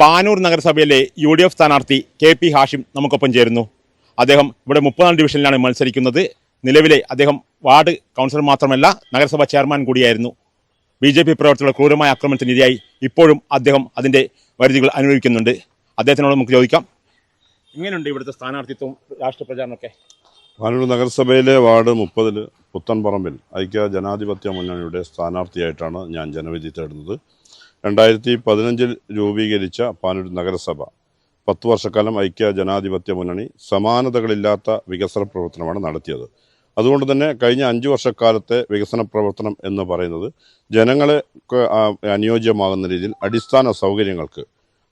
പാനൂർ നഗരസഭയിലെ U D F സ്ഥാനാർത്ഥി K P Hashim നമുക്കൊപ്പം ചേരുന്നു. അദ്ദേഹം ഇവിടെ മുപ്പതാം ഡിവിഷനിലാണ് മത്സരിക്കുന്നത്. നിലവിലെ അദ്ദേഹം വാർഡ് കൗൺസിലർ മാത്രമല്ല നഗരസഭ ചെയർമാൻ കൂടിയായിരുന്നു. ബി ജെ പി പ്രവർത്തകരുടെ ക്രൂരമായ ആക്രമണത്തിനെതിരായി ഇപ്പോഴും അദ്ദേഹം അതിന്റെ വരുതികൾ അനുഭവിക്കുന്നുണ്ട്. അദ്ദേഹത്തിനോട് നമുക്ക് ചോദിക്കാം. ഇങ്ങനെയുണ്ട് ഇവിടുത്തെ സ്ഥാനാർത്ഥിത്വം രാഷ്ട്രീയ പ്രചാരണമൊക്കെ? പാനൂർ നഗരസഭയിലെ വാർഡ് മുപ്പതിൽ പുത്തൻപറമ്പിൽ ഐക്യ ജനാധിപത്യ മുന്നണിയുടെ സ്ഥാനാർത്ഥിയായിട്ടാണ് ഞാൻ ജനവിധി തേടുന്നത്. രണ്ടായിരത്തി പതിനഞ്ചിൽ രൂപീകരിച്ച പാനൂർ നഗരസഭ. പത്ത് വർഷക്കാലം ഐക്യ ജനാധിപത്യ മുന്നണി സമാനതകളില്ലാത്ത വികസന പ്രവർത്തനമാണ് നടത്തിയത്. അതുകൊണ്ട് തന്നെ കഴിഞ്ഞ അഞ്ച് വർഷക്കാലത്തെ വികസന പ്രവർത്തനം എന്ന് പറയുന്നത് ജനങ്ങളെ അനുയോജ്യമാകുന്ന രീതിയിൽ അടിസ്ഥാന സൗകര്യങ്ങൾക്ക്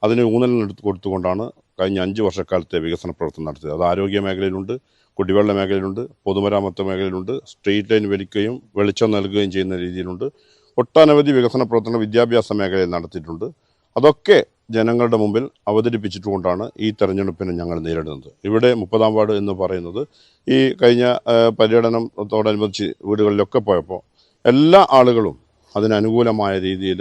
അതിന് ഊന്നൽ കൊടുത്തുകൊണ്ടാണ് കഴിഞ്ഞ അഞ്ച് വർഷക്കാലത്തെ വികസന പ്രവർത്തനം നടത്തിയത്. അത് ആരോഗ്യ മേഖലയിലുണ്ട് കുടിവെള്ള മേഖലയിലുണ്ട് പൊതുമരാമത്ത് മേഖലയിലുണ്ട് സ്ട്രീറ്റ് ലൈൻ വലിക്കുകയും വെളിച്ചം നൽകുകയും ചെയ്യുന്ന രീതിയിലുണ്ട്. ഒട്ടനവധി വികസന പ്രവർത്തനങ്ങൾ വിദ്യാഭ്യാസ മേഖലയിൽ നടത്തിയിട്ടുണ്ട്. അതൊക്കെ ജനങ്ങളുടെ മുമ്പിൽ അവതരിപ്പിച്ചിട്ടുകൊണ്ടാണ് ഈ തെരഞ്ഞെടുപ്പിനെ ഞങ്ങൾ നേരിടുന്നത്. ഇവിടെ മുപ്പതാം വാർഡ് എന്ന് പറയുന്നത് ഈ കഴിഞ്ഞ പര്യടനത്തോടനുബന്ധിച്ച് വീടുകളിലൊക്കെ പോയപ്പോൾ എല്ലാ ആളുകളും അതിനനുകൂലമായ രീതിയിൽ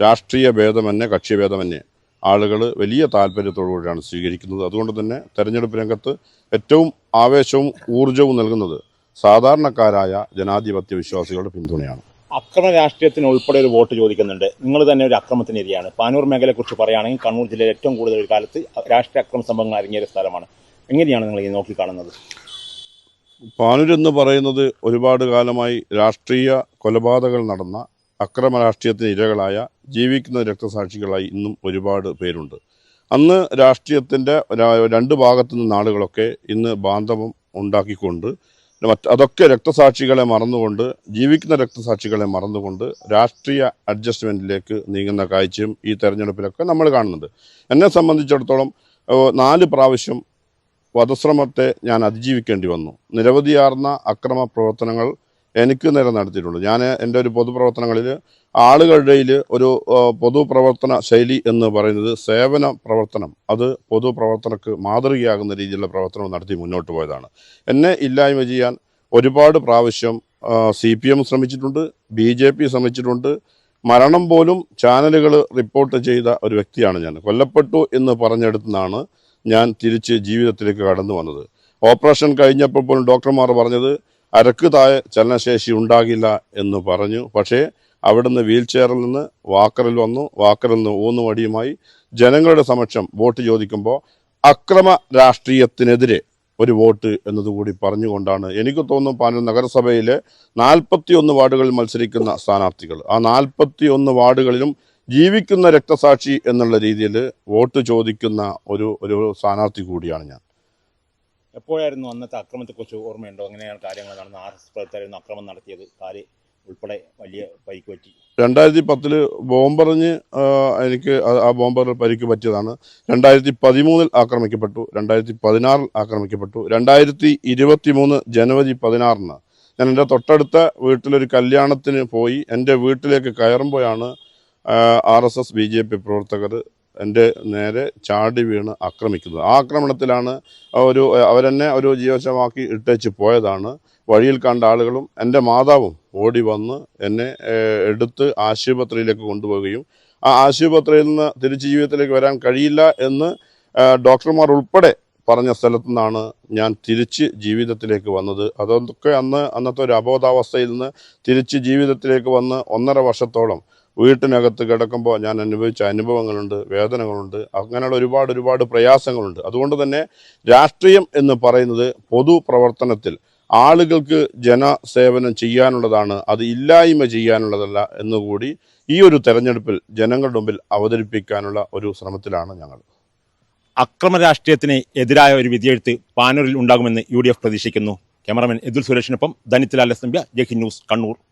രാഷ്ട്രീയ ഭേദമന്യേ ഭേദമന്യെ ആളുകൾ വലിയ താല്പര്യത്തോടുകൂടിയാണ് സ്വീകരിക്കുന്നത്. അതുകൊണ്ട് തന്നെ തെരഞ്ഞെടുപ്പ് രംഗത്ത് ഏറ്റവും ആവേശവും ഊർജവും നൽകുന്നത് സാധാരണക്കാരായ ജനാധിപത്യ വിശ്വാസികളുടെ പിന്തുണയാണ്. അക്രമ രാഷ്ട്രീയത്തിന് ഉൾപ്പെടെ ഒരു വോട്ട് ചോദിക്കുന്നുണ്ട്. നിങ്ങൾ തന്നെ ഒരു അക്രമത്തിന് ഇരയാണ് പാനൂർ മേഖലയെക്കുറിച്ച് പറയുകയാണെങ്കിൽ കണ്ണൂർ ജില്ലയിൽ ഏറ്റവും കൂടുതൽ ഒരു കാലത്ത് രാഷ്ട്രീയ അക്രമ സംഭവങ്ങൾ അരങ്ങേറിയ സ്ഥലമാണ്. എങ്ങനെയാണ് നിങ്ങൾ ഈ നോക്കിക്കാണുന്നത് പാനൂർ എന്ന് പറയുന്നത് ഒരുപാട് കാലമായി രാഷ്ട്രീയ കൊലപാതകങ്ങൾ നടന്ന അക്രമ രാഷ്ട്രീയത്തിന് ഇരകളായ ജീവിക്കുന്ന രക്തസാക്ഷികളായി ഇന്നും ഒരുപാട് പേരുണ്ട്. അന്ന് രാഷ്ട്രീയത്തിന്റെ രണ്ട് ഭാഗത്തു നിന്ന് ആളുകളൊക്കെ ഇന്ന് ബാന്ധവം ഉണ്ടാക്കിക്കൊണ്ട് മറ്റ് അതൊക്കെ രക്തസാക്ഷികളെ മറന്നുകൊണ്ട് ജീവിക്കുന്ന രക്തസാക്ഷികളെ മറന്നുകൊണ്ട് രാഷ്ട്രീയ അഡ്ജസ്റ്റ്മെന്റിലേക്ക് നീങ്ങുന്ന കാഴ്ചയും ഈ തെരഞ്ഞെടുപ്പിലൊക്കെ നമ്മൾ കാണുന്നുണ്ട്. എന്നെ സംബന്ധിച്ചിടത്തോളം നാല് പ്രാവശ്യം വധശ്രമത്തെ ഞാൻ അതിജീവിക്കേണ്ടി വന്നു. നിരവധിയാർന്ന അക്രമ പ്രവർത്തനങ്ങൾ എനിക്ക് നേരെ നടത്തിയിട്ടുണ്ട്. ഞാൻ എന്റെ ഒരു പൊതുപ്രവർത്തനങ്ങളിൽ ആളുകളുടെ ഒരു പൊതുപ്രവർത്തന ശൈലി എന്ന് പറയുന്നത് സേവന പ്രവർത്തനം. അത് പൊതുപ്രവർത്തനക്ക് മാതൃകയാകുന്ന രീതിയിലുള്ള പ്രവർത്തനം നടത്തി മുന്നോട്ട് പോയതാണ്. എന്നെ ഇല്ലായ്മ ചെയ്യാൻ ഒരുപാട് പ്രാവശ്യം സി പി എം ശ്രമിച്ചിട്ടുണ്ട് ബി ജെ പി ശ്രമിച്ചിട്ടുണ്ട്. മരണം പോലും ചാനലുകൾ റിപ്പോർട്ട് ചെയ്ത ഒരു വ്യക്തിയാണ് ഞാൻ. കൊല്ലപ്പെട്ടു എന്ന് പറഞ്ഞെടുത്തുനിന്നാണ് ഞാൻ തിരിച്ച് ജീവിതത്തിലേക്ക് കടന്നു വന്നത്. ഓപ്പറേഷൻ കഴിഞ്ഞപ്പോൾ പോലും ഡോക്ടർമാർ പറഞ്ഞത് അരക്ക് താഴെ ചലനശേഷി ഉണ്ടാകില്ല എന്ന് പറഞ്ഞു. പക്ഷേ അവിടുന്ന് വീൽ ചെയറിൽ നിന്ന് വാക്കറിൽ വന്നു. വാക്കറിൽ നിന്ന് വടിയുമായി ജനങ്ങളുടെ സമക്ഷം വോട്ട് ചോദിക്കുമ്പോൾ അക്രമ രാഷ്ട്രീയത്തിനെതിരെ ഒരു വോട്ട് എന്നതുകൂടി പറഞ്ഞുകൊണ്ടാണ്. എനിക്ക് തോന്നുന്നു പാനൂർ നഗരസഭയിലെ നാൽപ്പത്തി ഒന്ന് വാർഡുകളിൽ മത്സരിക്കുന്ന സ്ഥാനാർത്ഥികൾ. ആ നാൽപ്പത്തി ഒന്ന് വാർഡുകളിലും ജീവിക്കുന്ന രക്തസാക്ഷി എന്നുള്ള രീതിയിൽ വോട്ട് ചോദിക്കുന്ന ഒരു ഒരു സ്ഥാനാർത്ഥി കൂടിയാണ് ഞാൻ. എപ്പോഴായിരുന്നു അന്നത്തെ അക്രമത്തെക്കുറിച്ച് ഓർമ്മയുണ്ടോ? എങ്ങനെയാണ് കാര്യങ്ങൾ നടന്ന ആർ എസ് പ്രവർത്തകരായിരുന്നു അക്രമം നടത്തിയത്. കാൽ ഉൾപ്പെടെ വലിയ പരിക്ക് പറ്റി. രണ്ടായിരത്തി പത്തിൽ ബോംബെറിഞ്ഞ് എനിക്ക് ആ ബോംബറിൽ പരിക്ക് പറ്റിയതാണ്. രണ്ടായിരത്തി പതിമൂന്നിൽ ആക്രമിക്കപ്പെട്ടു. രണ്ടായിരത്തി പതിനാറിൽ ആക്രമിക്കപ്പെട്ടു. രണ്ടായിരത്തി ഇരുപത്തി മൂന്ന് ജനുവരി പതിനാറിന് ഞാൻ എന്റെ തൊട്ടടുത്ത വീട്ടിലൊരു കല്യാണത്തിന് പോയി. എന്റെ വീട്ടിലേക്ക് കയറുമ്പോഴാണ് R S S B J P പ്രവർത്തകർ എന്റെ നേരെ ചാടി വീണ് ആക്രമിക്കുന്നത്. ആ ആക്രമണത്തിലാണ് ഒരു അവരെന്നെ ഒരു ജീവശമാക്കി ഇട്ടേച്ച് പോയതാണ്. വഴിയിൽ കണ്ട ആളുകളും എന്റെ മാതാവും ഓടി വന്ന് എന്നെ എടുത്ത് ആശുപത്രിയിലേക്ക് കൊണ്ടുപോവുകയും ആ ആശുപത്രിയിൽ നിന്ന് തിരിച്ച് ജീവിതത്തിലേക്ക് വരാൻ കഴിയില്ല എന്ന് ഡോക്ടർമാർ ഉൾപ്പെടെ പറഞ്ഞ സ്ഥലത്തു നിന്നാണ് ഞാൻ തിരിച്ച് ജീവിതത്തിലേക്ക് വന്നത്. അതൊക്കെ അന്ന് അന്നത്തെ ഒരു അബോധാവസ്ഥയിൽ നിന്ന് തിരിച്ച് ജീവിതത്തിലേക്ക് വന്ന് ഒന്നര വർഷത്തോളം വീട്ടിനകത്ത് കിടക്കുമ്പോൾ ഞാൻ അനുഭവിച്ച അനുഭവങ്ങളുണ്ട് വേദനകളുണ്ട്. അങ്ങനെയുള്ള ഒരുപാട് ഒരുപാട് പ്രയാസങ്ങളുണ്ട്. അതുകൊണ്ട് തന്നെ രാഷ്ട്രീയം എന്ന് പറയുന്നത് പൊതുപ്രവർത്തനത്തിൽ ആളുകൾക്ക് ജനസേവനം ചെയ്യാനുള്ളതാണ് അത് ഇല്ലായ്മ ചെയ്യാനുള്ളതല്ല എന്നുകൂടി ഈ ഒരു തെരഞ്ഞെടുപ്പിൽ ജനങ്ങളുടെ മുമ്പിൽ അവതരിപ്പിക്കാനുള്ള ഒരു ശ്രമത്തിലാണ് ഞങ്ങൾ. അക്രമ രാഷ്ട്രീയത്തിന് എതിരായ ഒരു വിധിയെഴുത്ത് പാനൂരിൽ ഉണ്ടാകുമെന്ന് യു പ്രതീക്ഷിക്കുന്നു. ക്യാമറമാൻ എദുൽ സുരേഷിനൊപ്പം ധനിത്തിലാൽ എസ് നമ്പ്യ ജഹി ന്യൂസ് കണ്ണൂർ.